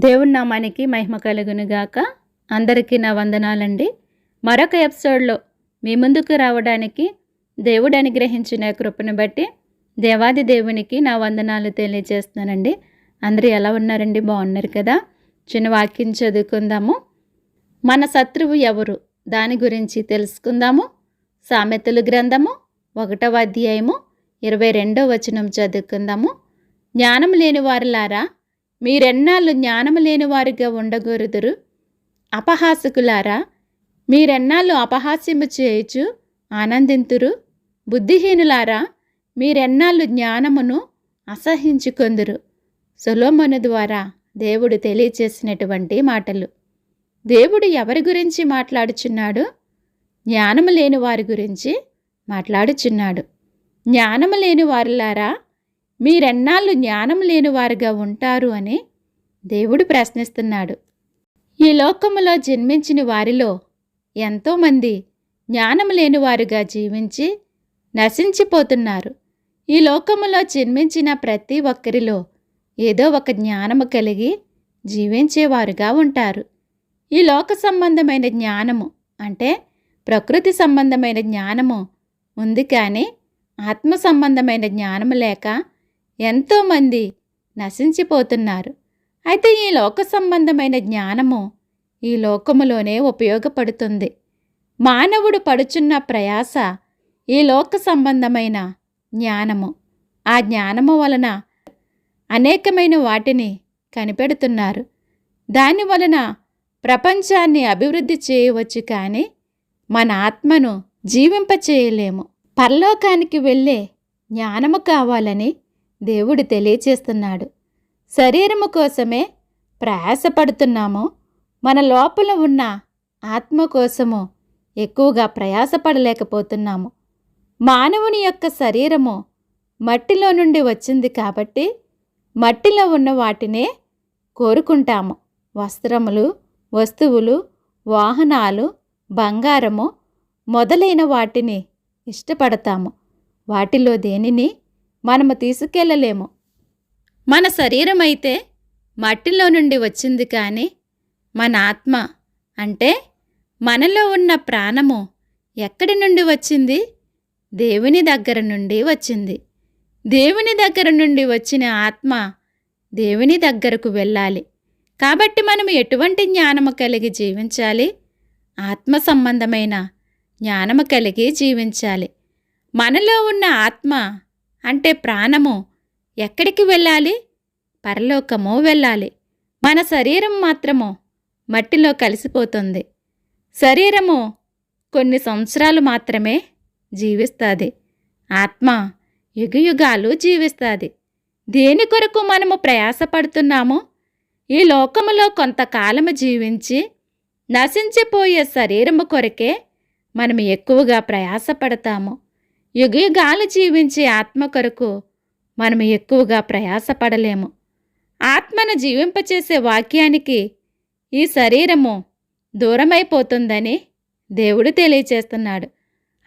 దేవుని నామానికి మహిమ కలుగునుగాక అందరికీ నా వందనాలండి. మరొక ఎపిసోడ్లో మీ ముందుకు రావడానికి దేవుడు అనుగ్రహించిన కృపను బట్టి దేవాది దేవునికి నా వందనాలు తెలియజేస్తున్నానండి. అందరూ ఎలా ఉన్నారండి? బాగున్నారు కదా? చిన్న వాక్యం చదువుకుందాము. మన శత్రువు ఎవరు? దాని గురించి తెలుసుకుందాము. సామెతలు గ్రంథము ఒకటవ అధ్యాయము ఇరవై రెండో వచనం చదువుకుందాము. జ్ఞానం లేని వారిలారా మీరెన్నాళ్ళు జ్ఞానము లేని వారిగా ఉండగోరుదురు? అపహాసకులారా మీరెన్నాళ్ళు అపహాస్యము చేయుచు ఆనందింతురు? బుద్ధిహీనులారా మీరెన్నాళ్ళు జ్ఞానమును అసహించుకొందురు? సులోమను ద్వారా దేవుడు తెలియచేసినటువంటి మాటలు. దేవుడు ఎవరి గురించి మాట్లాడుచున్నాడు? జ్ఞానము లేని వారి గురించి మాట్లాడుచున్నాడు. జ్ఞానము లేని వారులారా మీరెన్నాళ్ళు జ్ఞానం లేని వారుగా ఉంటారు అని దేవుడు ప్రశ్నిస్తున్నాడు. ఈ లోకములో జన్మించిన వారిలో ఎంతోమంది జ్ఞానం లేనివారుగా జీవించి నశించిపోతున్నారు. ఈ లోకములో జన్మించిన ప్రతి ఒక్కరిలో ఏదో ఒక జ్ఞానము కలిగి జీవించేవారుగా ఉంటారు. ఈ లోక సంబంధమైన జ్ఞానము అంటే ప్రకృతి సంబంధమైన జ్ఞానము ఉంది కానీ ఆత్మ సంబంధమైన జ్ఞానము లేక ఎంతోమంది నశించిపోతున్నారు. అయితే ఈ లోక సంబంధమైన జ్ఞానము ఈ లోకములోనే ఉపయోగపడుతుంది. మానవుడు పడుచున్న ప్రయాస ఈ లోక సంబంధమైన జ్ఞానము. ఆ జ్ఞానము వలన అనేకమైన వాటిని కనిపెడుతున్నారు. దాని వలన ప్రపంచాన్ని అభివృద్ధి చేయవచ్చు కానీ మన ఆత్మను జీవింపచేయలేము. పరలోకానికి వెళ్ళే జ్ఞానము కావాలని దేవుడు తెలియచేస్తున్నాడు. శరీరము కోసమే ప్రయాసపడుతున్నాము. మన లోపల ఉన్న ఆత్మ కోసము ఎక్కువగా ప్రయాసపడలేకపోతున్నాము. మానవుని యొక్క శరీరము మట్టిలో నుండి వచ్చింది కాబట్టి మట్టిలో ఉన్న వాటినే కోరుకుంటాము. వస్త్రములు వస్తువులు వాహనాలు బంగారము మొదలైన వాటిని ఇష్టపడతాము. వాటిలో దేనిని మనము తీసుకెళ్ళలేము మన శరీరం అయితే మట్టిలో నుండి వచ్చింది కానీ మన ఆత్మ అంటే మనలో ఉన్న ప్రాణము ఎక్కడి నుండి వచ్చింది? దేవుని దగ్గర నుండి వచ్చింది. దేవుని దగ్గర నుండి వచ్చిన ఆత్మ దేవుని దగ్గరకు వెళ్ళాలి. కాబట్టి మనం ఎటువంటి జ్ఞానము కలిగి జీవించాలి? ఆత్మ సంబంధమైన జ్ఞానము కలిగి జీవించాలి. మనలో ఉన్న ఆత్మ అంటే ప్రాణము? ఎక్కడికి వెళ్ళాలి? పరలోకము వెళ్ళాలి. మన శరీరం మాత్రము? మట్టిలో కలిసిపోతుంది. శరీరము కొన్ని సంవత్సరాలు మాత్రమే జీవిస్తుంది. ఆత్మ యుగయుగాలు జీవిస్తుంది. దేని కొరకు మనము ప్రయాసపడుతున్నామో? ఈ లోకములో కొంతకాలము జీవించి నశించిపోయే శరీరము కొరకే మనం ఎక్కువగా ప్రయాసపడతాము. యుగయుగాలు జీవించే ఆత్మ కొరకు మనం ఎక్కువగా ప్రయాసపడలేము. ఆత్మను జీవింపచేసే వాక్యానికి ఈ శరీరము దూరమైపోతుందని దేవుడు తెలియచేస్తున్నాడు.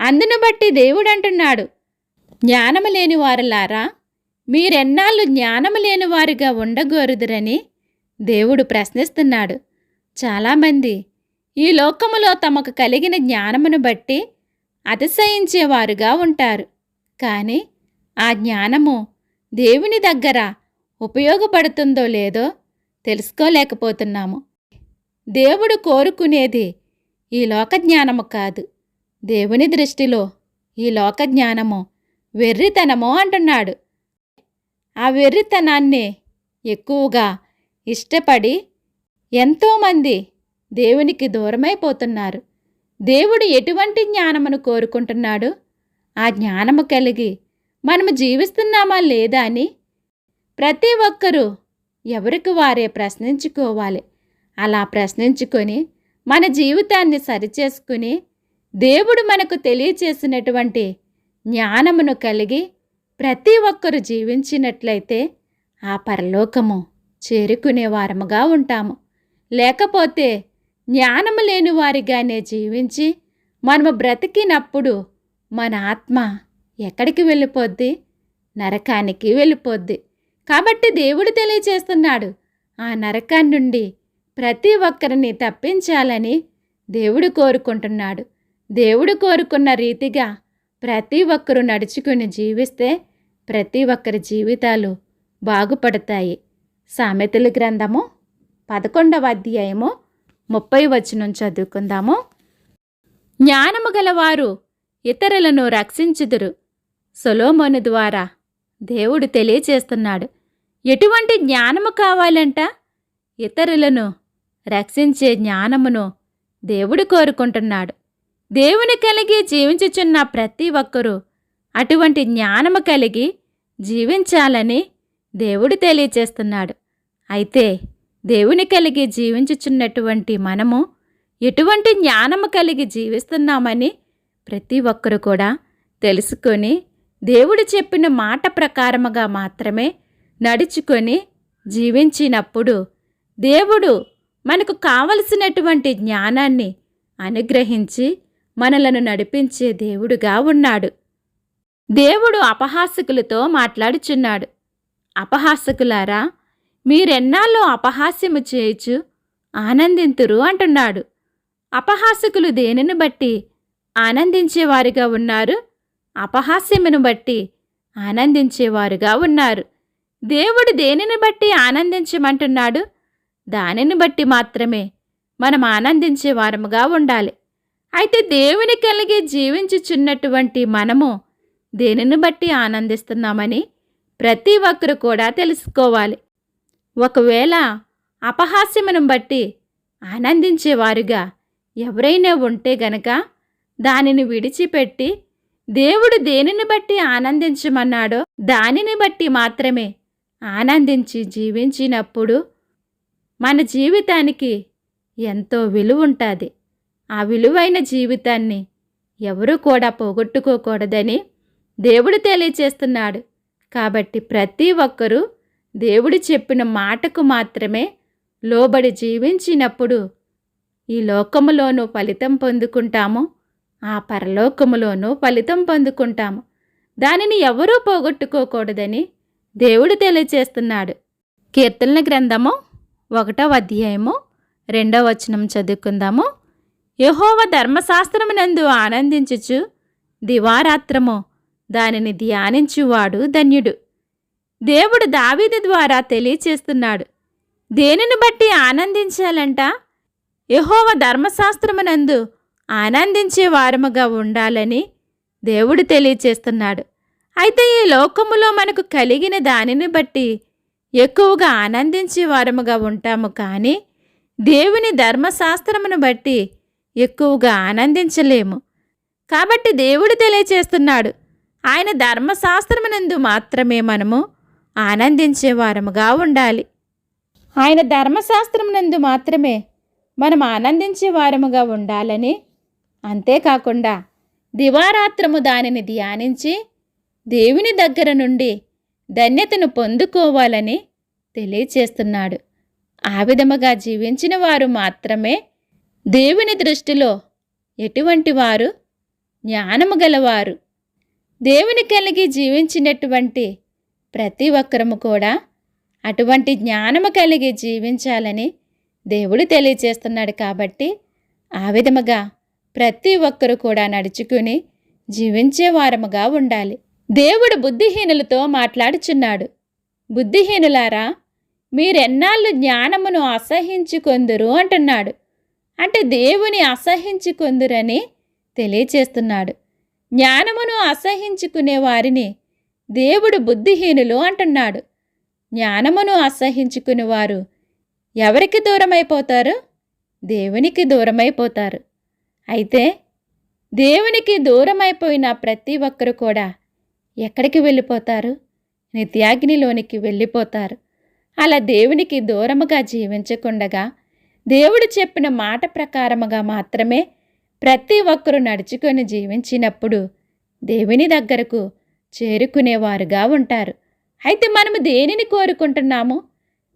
అందును బట్టి దేవుడు అంటున్నాడు జ్ఞానము లేని వారులారా మీరెన్నాళ్ళు జ్ఞానము లేని వారిగా ఉండగోరుదురని దేవుడు ప్రశ్నిస్తున్నాడు. చాలామంది ఈ లోకములో తమకు కలిగిన జ్ఞానమును బట్టి అతిశయించేవారుగా ఉంటారు. కానీ ఆ జ్ఞానము దేవుని దగ్గర ఉపయోగపడుతుందో లేదో తెలుసుకోలేకపోతున్నాము. దేవుడు కోరుకునేది ఈ లోక జ్ఞానము కాదు. దేవుని దృష్టిలో ఈ లోక జ్ఞానము వెర్రితనము అంటున్నాడు. ఆ వెర్రితనాన్ని ఎక్కువగా ఇష్టపడి ఎంతోమంది దేవునికి దూరమైపోతున్నారు. దేవుడు ఎటువంటి జ్ఞానమును కోరుకుంటున్నాడు? ఆ జ్ఞానము కలిగి మనము జీవిస్తున్నామా లేదా అని ప్రతి ఒక్కరూ ఎవరికి వారే ప్రశ్నించుకోవాలి. అలా ప్రశ్నించుకొని మన జీవితాన్ని సరిచేసుకుని దేవుడు మనకు తెలియచేసినటువంటి జ్ఞానమును కలిగి ప్రతి ఒక్కరు జీవించినట్లయితే ఆ పరలోకము చేరుకునే వారముగా ఉంటాము. లేకపోతే జ్ఞానము లేని వారిగానే జీవించి మనము బ్రతికినప్పుడు మన ఆత్మ ఎక్కడికి వెళ్ళిపోద్ది? నరకానికి వెళ్ళిపోద్ది. కాబట్టి దేవుడు తెలియచేస్తున్నాడు ఆ నరకాన్ని నుండి ప్రతి ఒక్కరిని తప్పించాలని దేవుడు కోరుకుంటున్నాడు. దేవుడు కోరుకున్న రీతిగా ప్రతి ఒక్కరూ నడుచుకుని జీవిస్తే ప్రతి ఒక్కరి జీవితాలు బాగుపడతాయి. సామెతల గ్రంథము పదకొండవ అధ్యాయము ముప్పై వచనం చదువుకుందాము. జ్ఞానము గలవారు ఇతరులను రక్షించుదురు. సొలోమోను ద్వారా దేవుడు తెలియచేస్తున్నాడు ఎటువంటి జ్ఞానము కావాలంట? ఇతరులను రక్షించే జ్ఞానమును దేవుడు కోరుకుంటున్నాడు. దేవుని కలిగి జీవించుచున్న ప్రతి ఒక్కరూ అటువంటి జ్ఞానము కలిగి జీవించాలని దేవుడు తెలియచేస్తున్నాడు అయితే దేవుని కలిగి జీవించుచున్నటువంటి మనము ఎటువంటి జ్ఞానము కలిగి జీవిస్తున్నామని ప్రతి ఒక్కరు కూడా తెలుసుకొని దేవుడు చెప్పిన మాట ప్రకారముగా మాత్రమే నడుచుకొని జీవించినప్పుడు దేవుడు మనకు కావలసినటువంటి జ్ఞానాన్ని అనుగ్రహించి మనలను నడిపించే దేవుడుగా ఉన్నాడు. దేవుడు అపహాసకులతో మాట్లాడుచున్నాడు. అపహాసకులారా మీరెన్నాళ్ళు అపహాస్యము చేయుచు ఆనందింతురు అంటున్నాడు. అపహాసకులు దేనిని బట్టి ఆనందించేవారుగా ఉన్నారు? అపహాస్యమును బట్టి ఆనందించేవారుగా ఉన్నారు. దేవుడు దేనిని బట్టి ఆనందించమంటున్నాడు? దానిని బట్టి మాత్రమే మనం ఆనందించే వారముగా ఉండాలి. అయితే దేవుని కలిగి జీవించుచున్నటువంటి మనము దేనిని బట్టి ఆనందిస్తున్నామని ప్రతి ఒక్కరు కూడా తెలుసుకోవాలి. ఒకవేళ అపహాస్యమును బట్టి ఆనందించేవారుగా ఎవరైనా ఉంటే గనక దానిని విడిచిపెట్టి దేవుడు దేనిని బట్టి ఆనందించమన్నాడో దానిని బట్టి మాత్రమే ఆనందించి జీవించినప్పుడు మన జీవితానికి ఎంతో విలువ ఉంటుంది ఆ విలువైన జీవితాన్ని ఎవరూ కూడా పోగొట్టుకోకూడదని దేవుడు తెలియచేస్తున్నాడు. కాబట్టి ప్రతి ఒక్కరూ దేవుడు చెప్పిన మాటకు మాత్రమే లోబడి జీవించినప్పుడు ఈ లోకములోనూ ఫలితం పొందుకుంటాము ఆ పరలోకములోనూ ఫలితం పొందుకుంటాము. దానిని ఎవరూ పోగొట్టుకోకూడదని దేవుడు తెలియచేస్తున్నాడు కీర్తనల గ్రంథము ఒకటో అధ్యాయము రెండవ వచనం చదువుకుందాము. యహోవ ధర్మశాస్త్రమునందు ఆనందించుచు దివారాత్రము దానిని ధ్యానించువాడు ధన్యుడు. దేవుడు దావీదు ద్వారా తెలియచేస్తున్నాడు. దేనిని బట్టి ఆనందించాలంట? యహోవ ధర్మశాస్త్రమునందు ఆనందించే వారముగా ఉండాలని దేవుడు తెలియచేస్తున్నాడు. అయితే ఈ లోకములో మనకు కలిగిన దానిని బట్టి ఎక్కువగా ఆనందించే వారముగా ఉంటాము కానీ దేవుని ధర్మశాస్త్రమును బట్టి ఎక్కువగా ఆనందించలేము. కాబట్టి దేవుడు తెలియచేస్తున్నాడు. ఆయన ధర్మశాస్త్రమునందు మాత్రమే మనము ఆనందించే వారముగా ఉండాలి. ఆయన ధర్మశాస్త్రమునందు మాత్రమే మనం ఆనందించే వారముగా ఉండాలని అంతేకాకుండా దివారాత్రము దానిని ధ్యానించి దేవుని దగ్గర నుండి ధన్యతను పొందుకోవాలని తెలియచేస్తున్నాడు. ఆ విధముగా జీవించిన వారు మాత్రమే దేవుని దృష్టిలో ఎటువంటి వారు జ్ఞానము గలవారు. దేవుని కలిగి జీవించినటువంటి ప్రతి ఒక్కరము కూడా అటువంటి జ్ఞానము కలిగి జీవించాలని దేవుడు తెలియచేస్తున్నాడు కాబట్టి ఆ విధముగా ప్రతి ఒక్కరు కూడా నడుచుకుని జీవించే వారముగా ఉండాలి. దేవుడు బుద్ధిహీనులతో మాట్లాడుచున్నాడు. బుద్ధిహీనులారా మీరెన్నాళ్ళు జ్ఞానమును అసహించుకొందురు అంటున్నాడు. అంటే దేవుని అసహించుకొందురని తెలియచేస్తున్నాడు. జ్ఞానమును అసహించుకునే వారిని దేవుడు బుద్ధిహీనులు అంటున్నాడు. జ్ఞానమును అసహించుకుని వారు ఎవరికి దూరమైపోతారు? దేవునికి దూరమైపోతారు. అయితే దేవునికి దూరమైపోయిన ప్రతి ఒక్కరు కూడా ఎక్కడికి వెళ్ళిపోతారు? నిత్యాగ్నిలోనికి వెళ్ళిపోతారు. అలా దేవునికి దూరముగా జీవించకుండగా దేవుడు చెప్పిన మాట ప్రకారముగా మాత్రమే ప్రతి ఒక్కరూ నడుచుకొని జీవించినప్పుడు దేవుని దగ్గరకు చేరుకునేవారుగా ఉంటారు. అయితే మనము దేనిని కోరుకుంటున్నాము?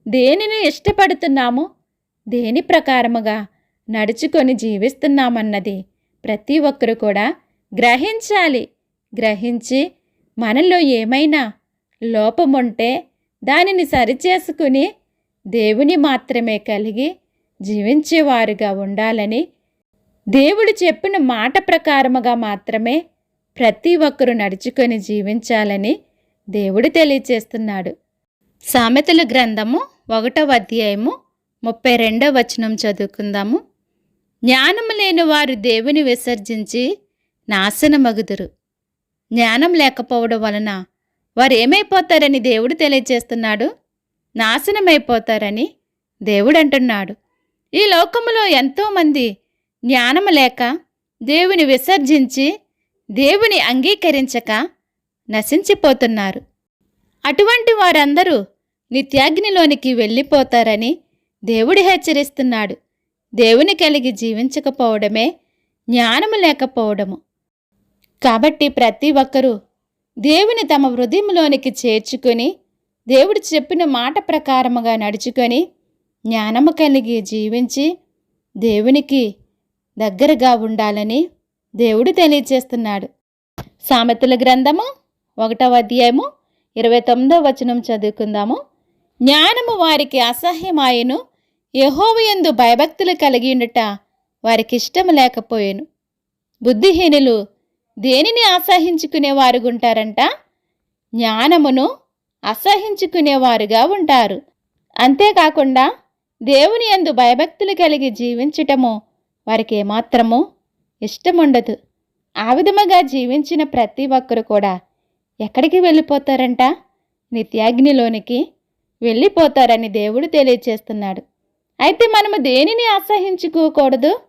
దేనిని ఇష్టపడుతున్నాము? దేని ప్రకారముగా నడుచుకొని జీవిస్తున్నామన్నది ప్రతి ఒక్కరు కూడా గ్రహించాలి. గ్రహించి మనలో ఏమైనా లోపముంటే దానిని సరిచేసుకుని దేవుని మాత్రమే కలిగి జీవించేవారుగా ఉండాలని దేవుడు చెప్పిన మాట ప్రకారముగా మాత్రమే ప్రతి ఒక్కరూ నడుచుకొని జీవించాలని దేవుడు తెలియచేస్తున్నాడు. సామెతల గ్రంథము ఒకటవ అధ్యాయము ముప్పై రెండవ వచనం చదువుకుందాము. జ్ఞానము లేని వారు దేవుని విసర్జించి నాశనమగుదురు. జ్ఞానం లేకపోవడం వలన వారు ఏమైపోతారని దేవుడు తెలియజేస్తున్నాడు నాశనమైపోతారని దేవుడు అంటున్నాడు. ఈ లోకములో ఎంతోమంది జ్ఞానము లేక దేవుని విసర్జించి దేవుని అంగీకరించక నశించిపోతున్నారు. అటువంటి వారందరూ నిత్యాగ్నిలోనికి వెళ్ళిపోతారని దేవుడు హెచ్చరిస్తున్నాడు. దేవుని కలిగి జీవించకపోవడమే జ్ఞానము లేకపోవడము. కాబట్టి ప్రతి ఒక్కరూ దేవుని తమ హృదయంలోనికి చేర్చుకొని దేవుడు చెప్పిన మాట ప్రకారముగా నడుచుకొని జ్ఞానము కలిగి జీవించి దేవునికి దగ్గరగా ఉండాలని దేవుడు తెలియజేస్తున్నాడు సామెతల గ్రంథము ఒకటవ అధ్యాయము ఇరవై తొమ్మిదవ వచనం చదువుకుందాము. జ్ఞానము వారికి అసహ్యమాయను యహోవయందు భయభక్తులు కలిగి ఉండుట వారికి ఇష్టం లేకపోయాను. బుద్ధిహీనులు దేనిని అసహించుకునేవారు ఉంటారంట జ్ఞానమును అసహించుకునేవారుగా ఉంటారు. అంతేకాకుండా దేవుని యందు భయభక్తులు కలిగి జీవించటము వారికి ఏమాత్రము ఇష్టముండదు. ఆ విధముగా జీవించిన ప్రతి ఒక్కరు కూడా ఎక్కడికి వెళ్ళిపోతారంట? నిత్యాగ్నిలోనికి వెళ్ళిపోతారని దేవుడు తెలియచేస్తున్నాడు. అయితే మనము దేనిని అసహించుకోకూడదు?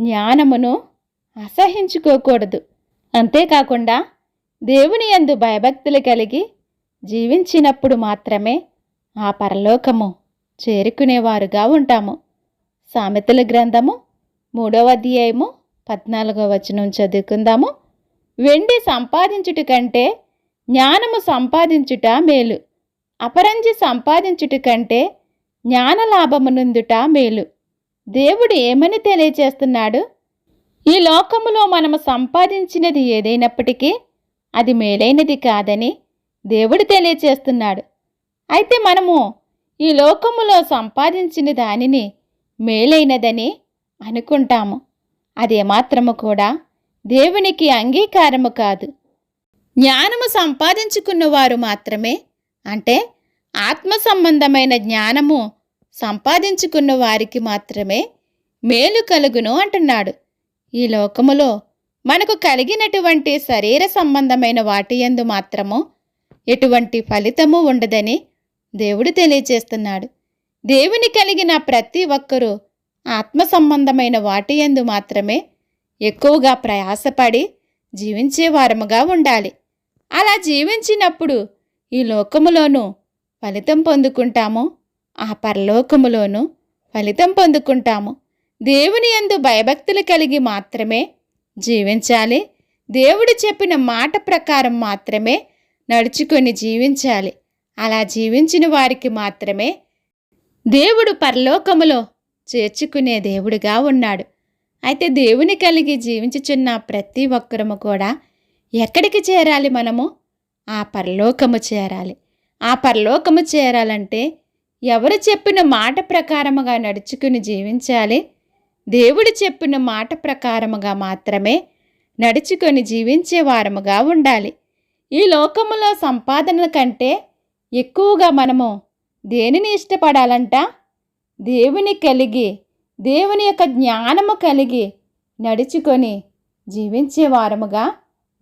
జ్ఞానమును అసహించుకోకూడదు. అంతేకాకుండా దేవుని యందు భయభక్తులు కలిగి జీవించినప్పుడు మాత్రమే ఆ పరలోకము చేరుకునేవారుగా ఉంటాము. సామెతల గ్రంథము మూడవ అధ్యాయము పద్నాలుగో వచనం చదువుకుందాము. వెండి సంపాదించుట కంటే జ్ఞానము సంపాదించుట మేలు. అపరంజి సంపాదించుట కంటే జ్ఞాన లాభమునందుట మేలు. దేవుడు ఏమని తెలియచేస్తున్నాడు? ఈ లోకములో మనము సంపాదించినది ఏదైనప్పటికీ అది మేలైనది కాదని దేవుడు తెలియచేస్తున్నాడు. అయితే మనము ఈ లోకములో సంపాదించిన దానిని మేలైనదని అనుకుంటాము. అదేమాత్రము కూడా దేవునికి అంగీకారము కాదు. జ్ఞానము సంపాదించుకున్నవారు మాత్రమే అంటే ఆత్మ సంబంధమైన జ్ఞానము సంపాదించుకున్న వారికి మాత్రమే మేలు కలుగును అంటున్నాడు. ఈ లోకములో మనకు కలిగినటువంటి శరీర సంబంధమైన వాటి యందు మాత్రము ఎటువంటి ఫలితము ఉండదని దేవుడు తెలియచేస్తున్నాడు దేవుని కలిగిన ప్రతి ఒక్కరూ ఆత్మ సంబంధమైన వాటి యందు మాత్రమే ఎక్కువగా ప్రయాసపడి జీవించే వారముగా ఉండాలి. అలా జీవించినప్పుడు ఈ లోకములోనూ ఫలితం పొందుకుంటాము. ఆ పరలోకములోనూ ఫలితం పొందుకుంటాము. దేవుని యందు భయభక్తులు కలిగి మాత్రమే జీవించాలి. దేవుడు చెప్పిన మాట ప్రకారం మాత్రమే నడుచుకొని జీవించాలి. అలా జీవించిన వారికి మాత్రమే దేవుడు పరలోకములో చేర్చుకునే దేవుడిగా ఉన్నాడు. అయితే దేవుని కలిగి జీవించుచున్న ప్రతి ఒక్కరము కూడా ఎక్కడికి చేరాలి మనము? ఆ పరలోకము చేరాలి. ఆ పరలోకము చేరాలంటే ఎవరు చెప్పిన మాట ప్రకారముగా నడుచుకుని జీవించాలి? దేవుడు చెప్పిన మాట ప్రకారముగా మాత్రమే నడుచుకొని జీవించే వారముగా ఉండాలి. ఈ లోకములో సంపాదన కంటే ఎక్కువగా మనము దేనిని ఇష్టపడాలంట? దేవుని కలిగి దేవుని యొక్క జ్ఞానము కలిగి నడుచుకొని జీవించే వారముగా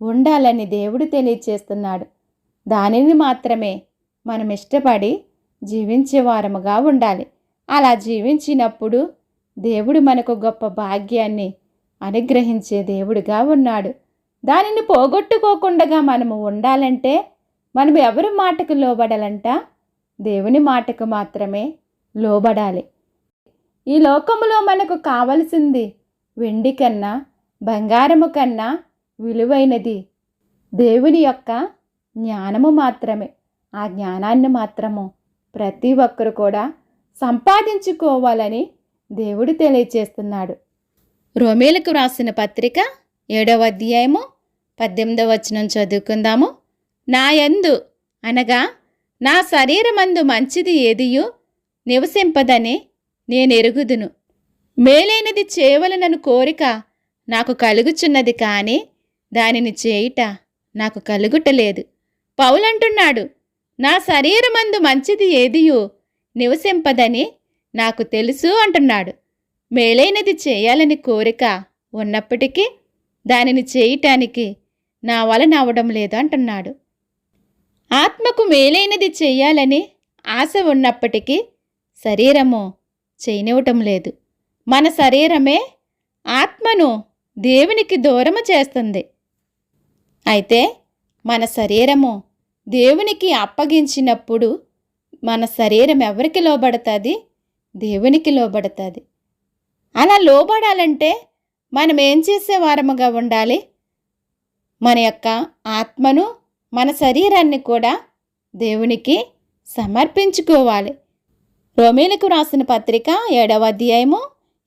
ఉండాలని దేవుడు తెలియచేస్తున్నాడు. దానిని మాత్రమే మనం ఇష్టపడి జీవించే వారముగా ఉండాలి. అలా జీవించినప్పుడు దేవుడు మనకు గొప్ప భాగ్యాన్ని అనుగ్రహించే దేవుడుగా ఉన్నాడు. దానిని పోగొట్టుకోకుండా మనము ఉండాలంటే మనం ఎవరి మాటకు లోబడాలంట? దేవుని మాటకు మాత్రమే లోబడాలి. ఈ లోకములో మనకు కావలసింది వెండి కన్నా బంగారము కన్నా విలువైనది దేవుని యొక్క జ్ఞానము మాత్రమే. ఆ జ్ఞానాన్ని మాత్రము ప్రతి ఒక్కరు కూడా సంపాదించుకోవాలని దేవుడు తెలియచేస్తున్నాడు. రోమేలకు రాసిన పత్రిక ఏడవ అధ్యాయము పద్దెనిమిదవ వచనం చదువుకుందాము. నా యందు అనగా నా శరీరమందు మంచిది ఏదియు? నివసింపదని నేనెరుగుదును. మేలైనది చేయవలనను కోరిక నాకు కలుగుచున్నది కానీ దానిని చేయుట నాకు కలుగుటలేదు. పౌలంటున్నాడు నా శరీరమందు మంచిది ఏదియో నివసింపదని నాకు తెలుసు అంటున్నాడు. మేలైనది చేయాలని కోరిక ఉన్నప్పటికీ దానిని చేయటానికి నా వలన అవడం లేదు అంటున్నాడు. ఆత్మకు మేలైనది చేయాలని ఆశ ఉన్నప్పటికీ శరీరము చేయనివ్వటం లేదు. మన శరీరమే ఆత్మను దేవునికి దూరము చేస్తుంది. అయితే మన శరీరము దేవునికి అప్పగించినప్పుడు మన శరీరం ఎవరికి లోబడుతుంది? దేవునికి లోబడుతుంది. అలా లోబడాలంటే మనం ఏం చేసేవారముగా ఉండాలి? మన యొక్క ఆత్మను మన శరీరాన్ని కూడా దేవునికి సమర్పించుకోవాలి. రోమేలకు రాసిన పత్రిక ఏడవ అధ్యాయము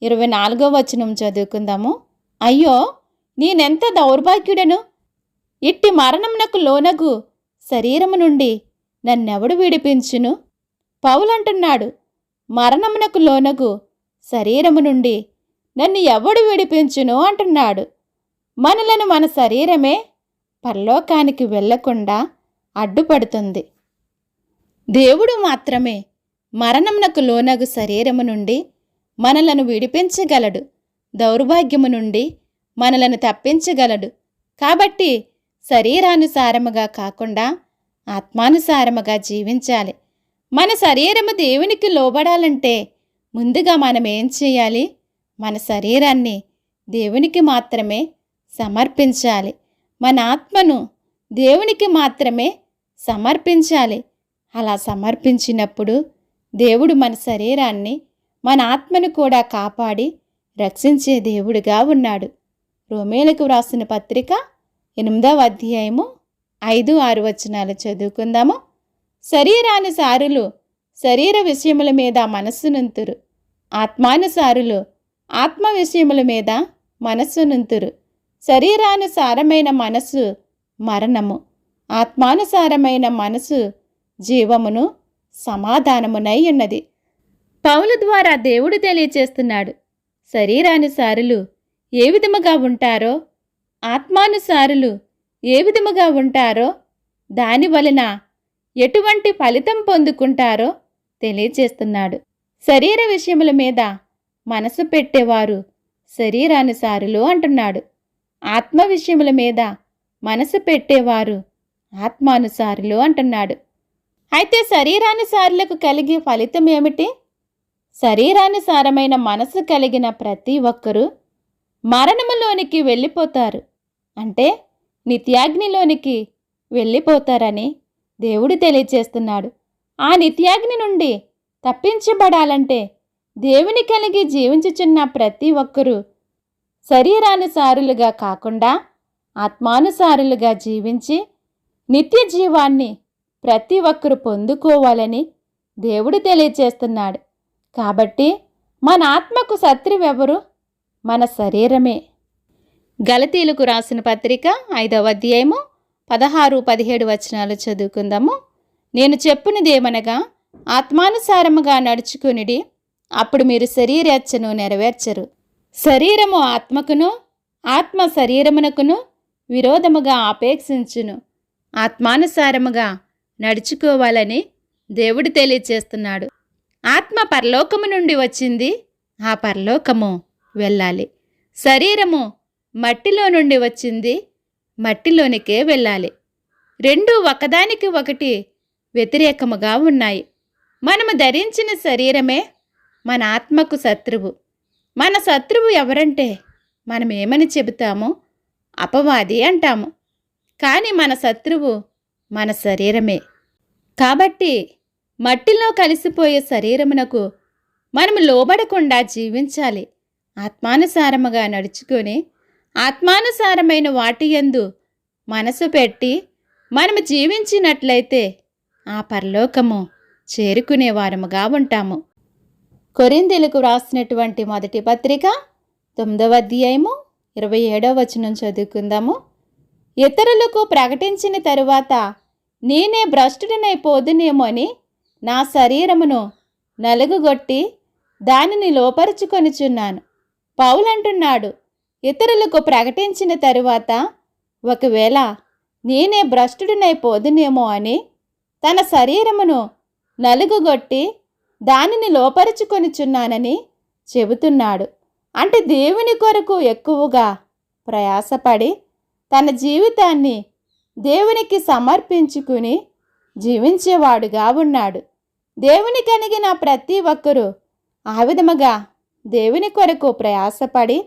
ఇరవై నాలుగో వచనం చదువుకుందాము. అయ్యో నేనెంత దౌర్భాగ్యుడను? ఇట్టి మరణమునకు లోనగు శరీరము నుండి నన్నెవడు విడిపించును? పౌలంటున్నాడు మరణమునకు లోనగు శరీరము నుండి నన్ను ఎవడు విడిపించును అంటున్నాడు. మనలను మన శరీరమే పరలోకానికి వెళ్ళకుండా అడ్డుపడుతుంది. దేవుడు మాత్రమే మరణమునకు లోనగు శరీరము నుండి మనలను విడిపించగలడు. దౌర్భాగ్యము నుండి మనలను తప్పించగలడు. కాబట్టి శరీరానుసారముగా కాకుండా ఆత్మానుసారముగా జీవించాలి. మన శరీరము దేవునికి లోబడాలంటే ముందుగా మనం ఏం చేయాలి? మన శరీరాన్ని దేవునికి మాత్రమే సమర్పించాలి. మన ఆత్మను దేవునికి మాత్రమే సమర్పించాలి. అలా సమర్పించినప్పుడు దేవుడు మన శరీరాన్ని మన ఆత్మను కూడా కాపాడి రక్షించే దేవుడిగా ఉన్నాడు. రోమేలకు వ్రాసిన పత్రిక ఎనిమిదవ అధ్యాయము ఐదు ఆరు వచనాలు చదువుకుందాము. శరీరానుసారులు శరీర విషయముల మీద మనస్సునుంతురు. ఆత్మానుసారులు ఆత్మ విషయముల మీద మనస్సునుంతురు. శరీరానుసారమైన మనసు మరణము. ఆత్మానుసారమైన మనసు జీవమును సమాధానమునై ఉన్నది. పౌలు ద్వారా దేవుడు తెలియచేస్తున్నాడు శరీరానుసారులు ఏ విధముగా ఉంటారో ఆత్మానుసారులు ఏ విధముగా ఉంటారో దాని వలన ఎటువంటి ఫలితం పొందుకుంటారో తెలియచేస్తున్నాడు. శరీర విషయముల మీద మనసు పెట్టేవారు శరీరానుసారులు అంటున్నాడు. ఆత్మ విషయముల మీద మనసు పెట్టేవారు ఆత్మానుసారులు అంటున్నాడు. అయితే శరీరానుసారులకు కలిగే ఫలితం ఏమిటి? శరీరానుసారమైన మనసు కలిగిన ప్రతి ఒక్కరూ మరణములోనికి వెళ్ళిపోతారు. అంటే నిత్యాగ్నిలోనికి వెళ్ళిపోతారని దేవుడు తెలియచేస్తున్నాడు ఆ నిత్యాగ్ని నుండి తప్పించబడాలంటే దేవుని కలిగి జీవించుచున్న ప్రతి ఒక్కరూ శరీరానుసారులుగా కాకుండా ఆత్మానుసారులుగా జీవించి నిత్య జీవాన్ని ప్రతి ఒక్కరు పొందుకోవాలని దేవుడు తెలియచేస్తున్నాడు. కాబట్టి మన ఆత్మకు శత్రువెవరు? మన శరీరమే. గలతీలకు రాసిన పత్రిక ఐదవ అధ్యాయము పదహారు పదిహేడు వచనాలు చదువుకుందాము. నేను చెప్పునిదేమనగా ఆత్మానుసారముగా నడుచుకునిడి అప్పుడు మీరు శరీరేచ్ఛను నెరవేర్చరు. శరీరము ఆత్మకును ఆత్మ శరీరమునకును విరోధముగా ఆపేక్షించును. ఆత్మానుసారముగా నడుచుకోవాలని దేవుడు తెలియచేస్తున్నాడు. ఆత్మ పరలోకము నుండి వచ్చింది. ఆ పరలోకము వెళ్ళాలి. శరీరము మట్టిలో నుండి వచ్చింది. మట్టిలోనికే వెళ్ళాలి. రెండు ఒకదానికి ఒకటి వ్యతిరేకముగా ఉన్నాయి. మనము ధరించిన శరీరమే మన ఆత్మకు శత్రువు. మన శత్రువు ఎవరంటే మనం ఏమని చెబుతామో అపవాది అంటాము. కానీ మన శత్రువు మన శరీరమే. కాబట్టి మట్టిలో కలిసిపోయే శరీరమునకు మనము లోబడకుండా జీవించాలి. ఆత్మానుసారముగా నడుచుకొని ఆత్మానుసారమైన వాటి యందు మనసు పెట్టి మనము జీవించినట్లయితే ఆ పరలోకము చేరుకునేవారముగా ఉంటాము. కొరిందెలకు వ్రాసినటువంటి మొదటి పత్రిక తొమ్మిదవ అధ్యాయము ఇరవై ఏడవ వచనం చదువుకుందాము. ఇతరులకు ప్రకటించిన తరువాత నేనే భ్రష్టుడినైపోదునేమో అని నా శరీరమును నలుగుగొట్టి దానిని లోపరుచుకొనిచున్నాను. పౌలంటున్నాడు ఇతరులకు ప్రకటించిన తరువాత ఒకవేళ నేనే భ్రష్టుడినైపోదునేమో అని తన శరీరమును నలుగుగొట్టి దానిని లోపరుచుకొనిచున్నానని చెబుతున్నాడు. అంటే దేవుని కొరకు ఎక్కువగా ప్రయాసపడి తన జీవితాన్ని దేవునికి సమర్పించుకుని జీవించేవాడుగా ఉన్నాడు. దేవుని కలిగిన ప్రతి ఒక్కరూ ఆ విధముగా దేవుని కొరకు ప్రయాసపడి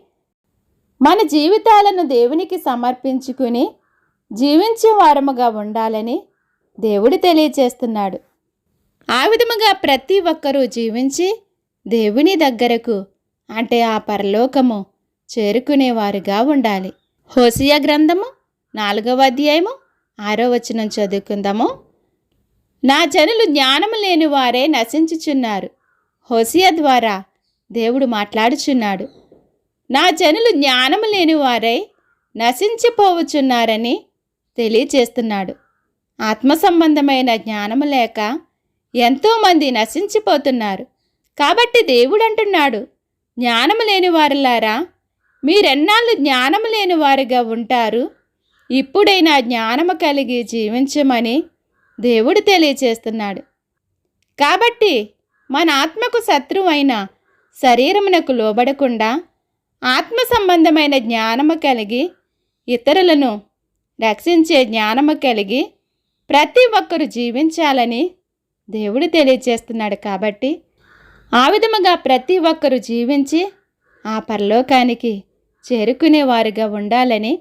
మన జీవితాలను దేవునికి సమర్పించుకుని జీవించే వారముగా ఉండాలని దేవుడు తెలియచేస్తున్నాడు. ఆ విధముగా ప్రతి ఒక్కరూ జీవించి దేవుని దగ్గరకు అంటే ఆ పరలోకము చేరుకునేవారుగా ఉండాలి. హోసియా గ్రంథము నాలుగవ అధ్యాయము ఆరో వచనం చదువుకుందాము. నా జనులు జ్ఞానము లేని వారే నశించుచున్నారు. హోసియా ద్వారా దేవుడు మాట్లాడుచున్నాడు. నా జనులు జ్ఞానము లేని వారై నశించిపోవచున్నారని తెలియచేస్తున్నాడు. ఆత్మ సంబంధమైన జ్ఞానము లేక ఎంతోమంది నశించిపోతున్నారు. కాబట్టి దేవుడు అంటున్నాడు జ్ఞానము లేని వారులారా మీరెన్నాళ్ళు జ్ఞానము లేని వారుగా ఉంటారు? ఇప్పుడైనా జ్ఞానము కలిగి జీవించమని దేవుడు తెలియచేస్తున్నాడు. కాబట్టి మన ఆత్మకు శత్రువైన శరీరమునకు లోబడకుండా ఆత్మ సంబంధమైన జ్ఞానము కలిగి ఇతరులను రక్షించే జ్ఞానము కలిగి ప్రతి ఒక్కరు జీవించాలని దేవుడు తెలియజేస్తున్నాడు కాబట్టి ఆ విధముగా ప్రతి ఒక్కరు జీవించి ఆ పరలోకానికి చేరుకునేవారుగా ఉండాలని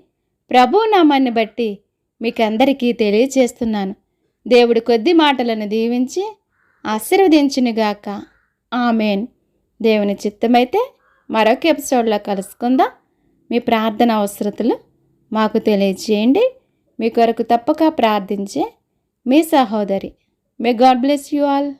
ప్రభు నామాన్ని బట్టి మీకందరికీ తెలియచేస్తున్నాను దేవుడు కొద్ది మాటలను దీవించి ఆశీర్వదించునుగాక. ఆమెన్. దేవుని చిత్తమైతే మరొక ఎపిసోడ్లో కలుసుకుందాం. మీ ప్రార్థన అవసరతలు మాకు తెలియజేయండి. మీ కొరకు తప్పక ప్రార్థించే మీ సహోదరి. May God bless you all